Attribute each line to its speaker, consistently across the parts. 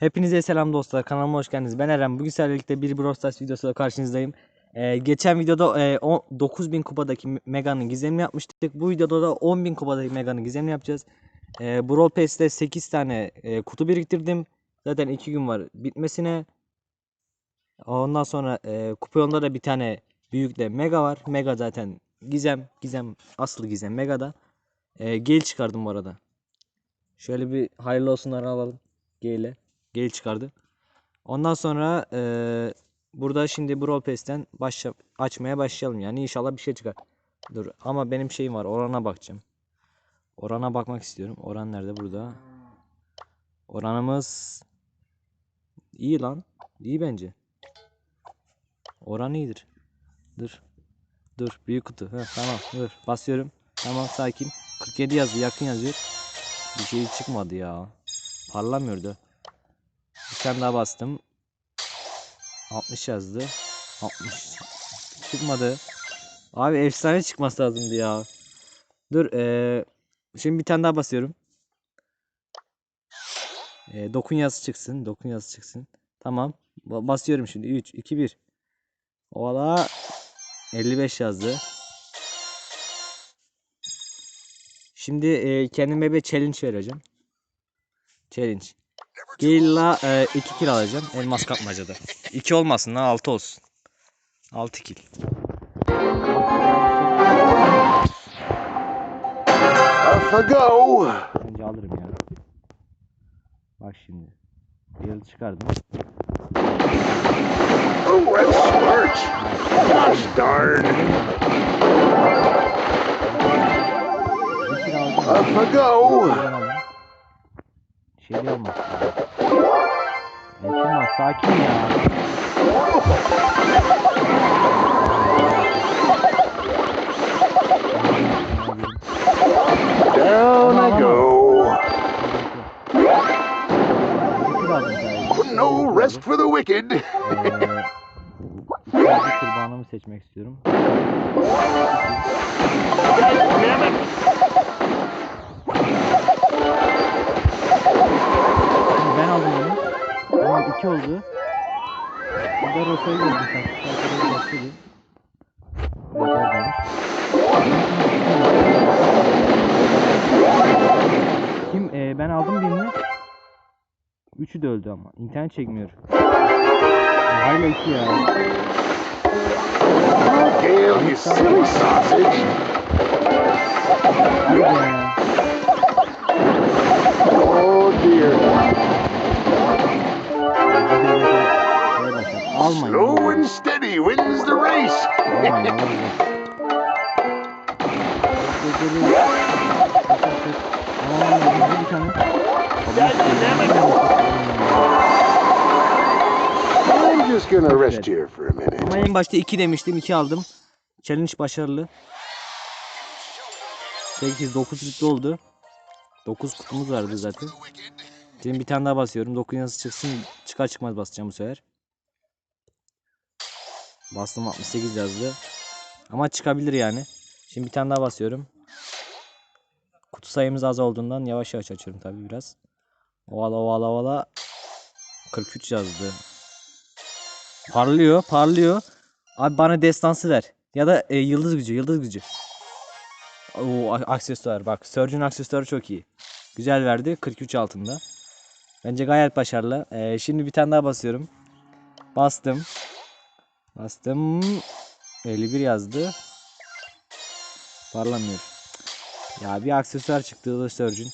Speaker 1: Hepinize selam dostlar. Kanalıma hoş geldiniz. Ben Eren. Bugün sizlerle bir Brawl Stars videosuyla karşınızdayım. Ee, geçen videoda e, o- 9000 kupadaki Mega'nın gizemini yapmıştık. Bu videoda da 10.000 kupadaki Mega'nın gizemini yapacağız. Ee, Brawl Pass'te 8 tane e, kutu biriktirdim. Zaten 2 gün var bitmesine. Ondan sonra e, kupa yolunda da bir tane büyük de Mega var. Mega zaten gizem. Gizem asıl gizem Mega'da. E, Gale çıkardım bu arada. Şöyle bir hayırlı olsunlar alalım. Gale'e. Gale çıkardı. Ondan sonra eee, burada şimdi Brawl Pass'ten başla açmaya başlayalım. Yani inşallah bir şey çıkar. Dur ama benim şeyim var. Orana bakacağım. Orana bakmak istiyorum. Oran nerede? Burada. Oranımız iyi lan. İyi bence. Oran iyidir. Dur. Dur. Büyük kutu. Heh, tamam. Dur. Basıyorum. Tamam sakin. 47 yazdı. Yakın yazıyor. Bir şey çıkmadı ya. Parlamıyordu. Bir tane daha bastım. 60 yazdı. 60. Çıkmadı. Abi efsane çıkması lazımdı ya. Dur eee, Şimdi bir tane daha basıyorum. Eee dokun yazısı çıksın. Dokun yazısı çıksın. Tamam. Ba- basıyorum şimdi. 3, 2, 1. Ola 55 yazdı. Şimdi eee, kendime bir challenge vereceğim. Challenge. Gale'la 2 kill alacağım elmas kapmacada. 2 olmasın lan 6 olsun. 6 kill.
Speaker 2: Off I go.
Speaker 1: Bence alırım ya. Bak şimdi. Gale çıkardım.
Speaker 2: Oh, that's smart. Gosh darn. Off I go.
Speaker 1: Buradan alayım. Şey de olmaz. Ekim var sakin ya.
Speaker 2: Down I go.
Speaker 1: Bir kill aldım sadece.
Speaker 2: No rest for the wicked.
Speaker 1: Eee, kendi kurbanımı seçmek istiyorum. Oldu. Burada Rosa'yı sen. Şarkıda başladı. Kim? Ee, ben aldım birini. Üçü de öldü ama. İnternet çekmiyor. Hala iki ya.
Speaker 2: Gale, you silly sausage.
Speaker 1: Almayın.
Speaker 2: Slow and steady wins the race.
Speaker 1: Almayın. almayın. Aa, bir tane.
Speaker 2: I'm just gonna rest here for a minute.
Speaker 1: Ama en başta 2 demiştim. 2 aldım. Challenge başarılı. 8 9 rütbe oldu. 9 kutumuz vardı zaten. Şimdi bir tane daha basıyorum. 9 yazısı çıksın. Çıkar çıkmaz basacağım bu sefer. Bastım 68 yazdı. Ama çıkabilir yani. Şimdi bir tane daha basıyorum. Kutu sayımız az olduğundan yavaş yavaş açıyorum tabii biraz. Ovala ovala ovala. 43 yazdı. Parlıyor, parlıyor. Abi bana destansı ver. Ya da e, yıldız gücü, yıldız gücü. Oo, aksesuar bak. Surgeon aksesuarı çok iyi. Güzel verdi. 43 altında. Bence gayet başarılı. E, şimdi bir tane daha basıyorum. Bastım. Bastım. 51 yazdı. Parlamıyor. Ya bir aksesuar çıktı da Surgeon.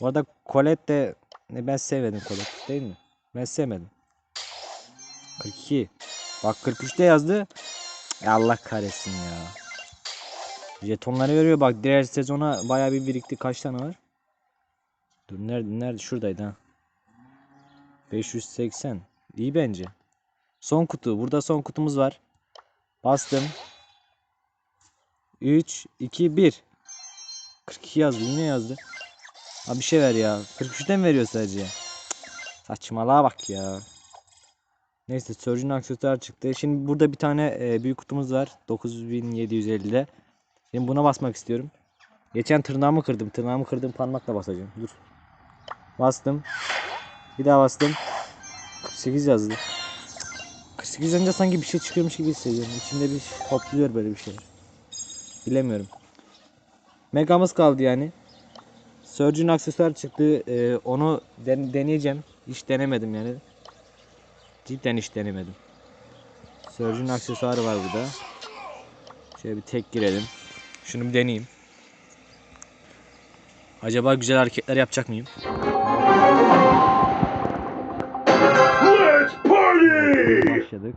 Speaker 1: Bu arada Colette de ne ben sevmedim Colette değil mi? Ben sevmedim. 42. Bak 43'te yazdı. Ya Allah kahretsin ya. Jetonları veriyor bak diğer sezona baya bir birikti. Kaç tane var? Dur nerede nerede şuradaydı ha. 580. İyi bence. Son kutu. Burada son kutumuz var. Bastım. 3 2 1. 42 yazdı. Yine yazdı. Abi bir şey ver ya. 43'ten mi veriyor sadece? Cık, Saçmalığa bak ya. Neyse Surgeon aksesuar çıktı. Şimdi burada bir tane e, büyük kutumuz var. 9750'de. Şimdi buna basmak istiyorum. Geçen tırnağımı kırdım. Tırnağımı kırdığım parmakla basacağım. Dur. Bastım. Bir daha bastım. 48 yazdı. 48 önce sanki bir şey çıkıyormuş gibi hissediyorum. İçimde bir hopluyor böyle bir şey. Bilemiyorum. Megamız kaldı yani. Surgeon aksesuar çıktı. Ee, onu den- deneyeceğim. Hiç denemedim yani. Cidden hiç denemedim. Surgeon aksesuarı var burada. Şöyle bir tek girelim. Şunu bir deneyeyim. Acaba güzel hareketler yapacak mıyım? Başladık.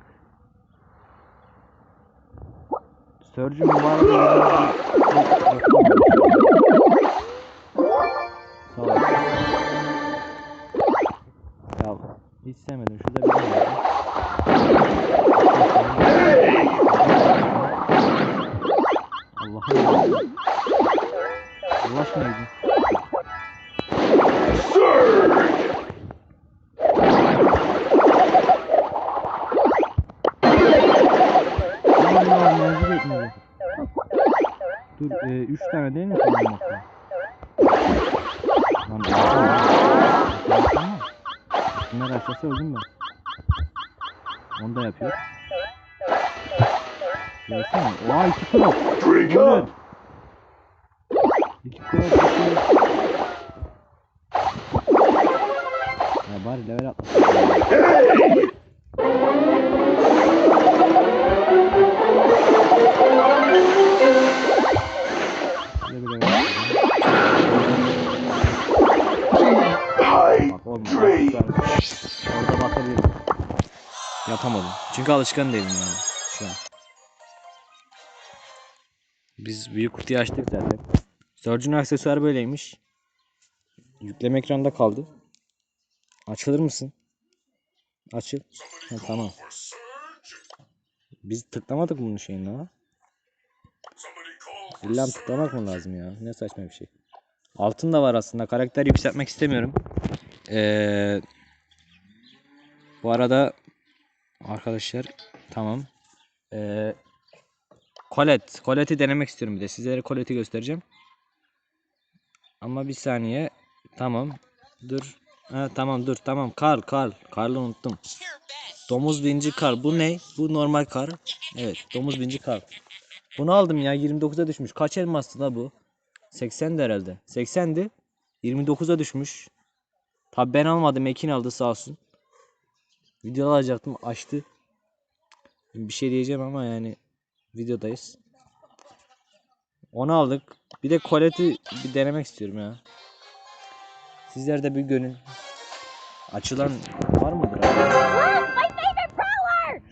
Speaker 1: Surgeon bu arada Sağ ol. Ya hiç sevmedim. Şurada bir şey var. Allah'ım. Allah aşkına gidin. E, üç tane değil mi kullanmakta? Lan. Bunlar aşağısı öldüm ben. Onu da yapıyor. Gelsene. Oha iki oluyor?
Speaker 2: up!
Speaker 1: İki krop. iki krop. Ya bari level atlasın. Yapamadım. Çünkü alışkan değilim yani şu an. Biz büyük kutuyu açtık zaten. Surgeon aksesuar böyleymiş. Yükleme ekranda kaldı. Açılır mısın? Açıl. Ha, tamam. Biz tıklamadık bunun şeyini ha. İlla tıklamak mı lazım ya? Ne saçma bir şey. Altın da var aslında. Karakter yükseltmek istemiyorum. Ee, bu arada arkadaşlar tamam. Ee, Colette. Colette'i denemek istiyorum bir de. Sizlere Colette'i göstereceğim. Ama bir saniye. Tamam. Dur. Ha, tamam dur. Tamam. Karl. Karl. Karl'ı unuttum. Domuz binci Karl. Bu ne? Bu normal Karl. Evet. Domuz binci Karl. Bunu aldım ya. 29'a düşmüş. Kaç elmastı la bu? 80'di herhalde. 80'di. 29'a düşmüş. Tabi ben almadım. Ekin aldı sağ olsun. Video alacaktım. Açtı. Bir şey diyeceğim ama yani videodayız. Onu aldık. Bir de Colette'i bir denemek istiyorum ya. Sizler de bir görün. Açılan var mıdır?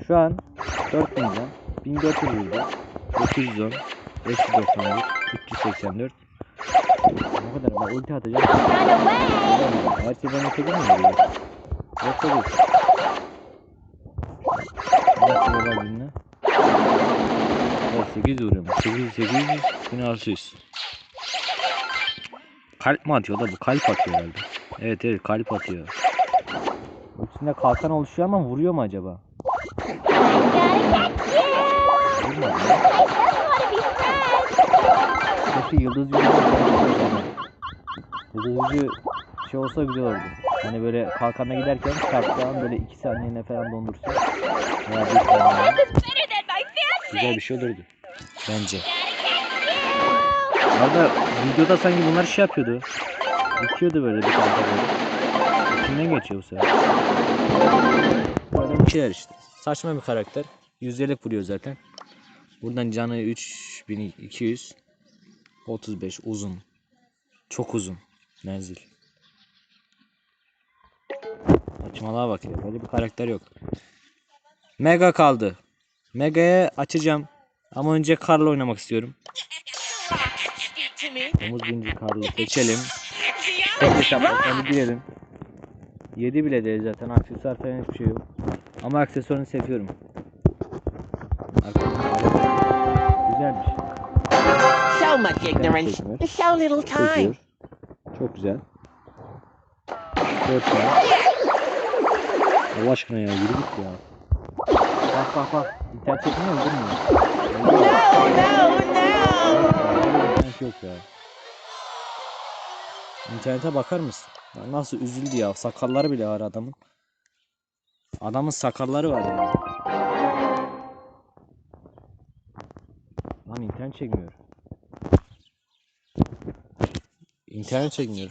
Speaker 1: Şu an 4000 can, 1400 vurdu, 910, 591, 384. Ne kadar ben ulti atacağım. Her şeyden öte değil mi? Yoksa değil. Nasıl var dinle? Evet 8 vuruyorum. 800 800 1600. Kalp mi atıyor da bu? Kalp atıyor herhalde. Evet evet kalp atıyor. İçinde kalkan oluşuyor ama vuruyor mu acaba? Vurmadı. Keşke yıldız yüzü. Yıldız yüzü şey olsa güzel olurdu. Hani böyle kalkana giderken çarptığı böyle 2 saniyene falan dondursa. Veya bir. Güzel bir şey olurdu. Bence. Arada videoda sanki bunlar şey yapıyordu. Bitiyordu böyle bir kanka böyle. İçinden geçiyor bu sefer. Böyle bir şeyler işte. Saçma bir karakter. Yüzdelik vuruyor zaten. Buradan canı 3200. 35 uzun. Çok uzun. Menzil. Saçmalığa bak ya. Böyle bir karakter yok. Mega kaldı. Mega'ya açacağım. Ama önce Karl oynamak istiyorum. Domuz binci Karl'ı seçelim. Tek hesaplarını girelim. 7 bile değil zaten. Aksesuar falan hiçbir şey yok. Ama aksesuarını seviyorum. Güzelmiş.
Speaker 3: So much ignorance, so little time.
Speaker 1: Çok güzel. 4 tane. Allah aşkına ya yürü git ya. Bak bak bak. İnternet çekmiyor mu? Durmuyor.
Speaker 3: No, no, no!
Speaker 1: İnternet yok ya. İnternete bakar mısın? Ya nasıl üzüldü ya. Sakalları bile var adamın. Adamın sakalları var ya. Lan internet çekmiyor. İnternet çekmiyor.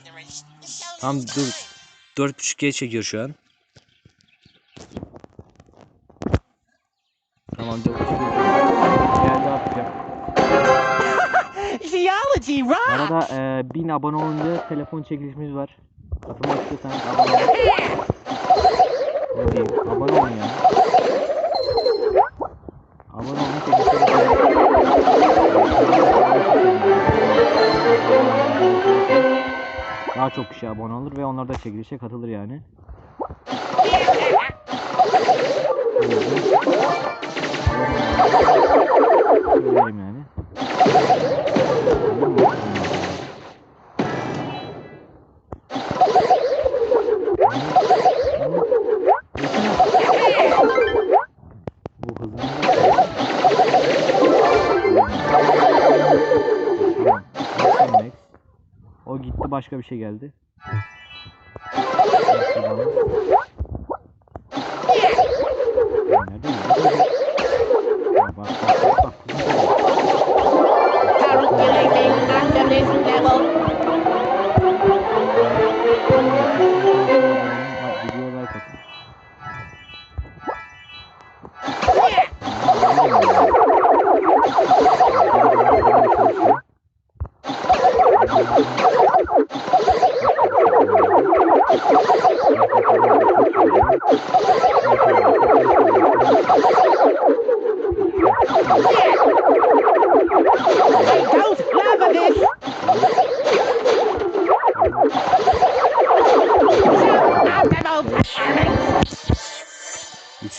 Speaker 1: Tam dur. 4.5G çekiyor şu an. Tamam 4.5G çekiyor. Geldi atacağım.
Speaker 3: Geology rock!
Speaker 1: arada e, 1000 abone olunca telefon çekilişimiz var. Katılmak istiyorsanız abone olun. Ne diyeyim? Abone olun ya. Abone olun çekilişe katılın. Daha çok kişi abone olur ve onlar da çekilişe katılır yani. Söylerim yani. O gitti başka bir şey geldi.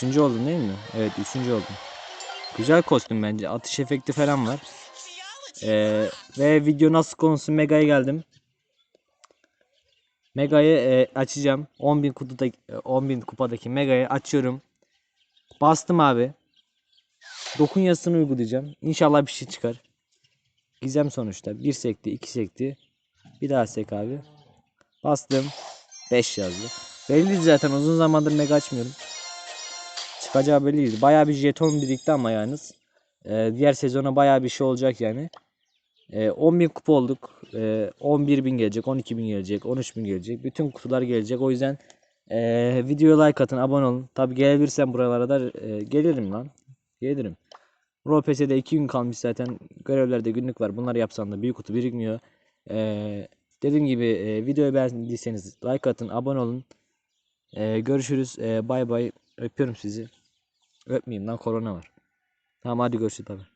Speaker 1: Üçüncü oldun değil mi? Evet üçüncü oldun. Güzel kostüm bence. Atış efekti falan var. Ee, ve video nasıl konusu Mega'ya geldim. Mega'yı e, açacağım. 10.000 kutudaki 10.000 kupadaki Mega'yı açıyorum. Bastım abi. Dokun yazısını uygulayacağım. İnşallah bir şey çıkar. Gizem sonuçta. Bir sekti, iki sekti. Bir daha sek abi. Bastım. 5 yazdı. Belliydi zaten uzun zamandır Mega açmıyorum. Çıkacağı belliydi. Bayağı bir jeton birikti ama yalnız. Ee, diğer sezona bayağı bir şey olacak yani. Ee, 10.000 kupa olduk. Ee, 11.000 gelecek, 12.000 gelecek, 13.000 gelecek. Bütün kutular gelecek. O yüzden ee, videoya like atın, abone olun. Tabi gelebilirsem buralara da ee, gelirim lan. Gelirim. RoPS'de 2 gün kalmış zaten. Görevlerde günlük var. Bunları yapsam da büyük kutu birikmiyor. Ee, dediğim gibi ee, videoyu beğendiyseniz like atın, abone olun. Ee, görüşürüz. Ee, bay bay. Öpüyorum sizi. Öpmeyeyim lan korona var. Tamam hadi görüşürüz abi.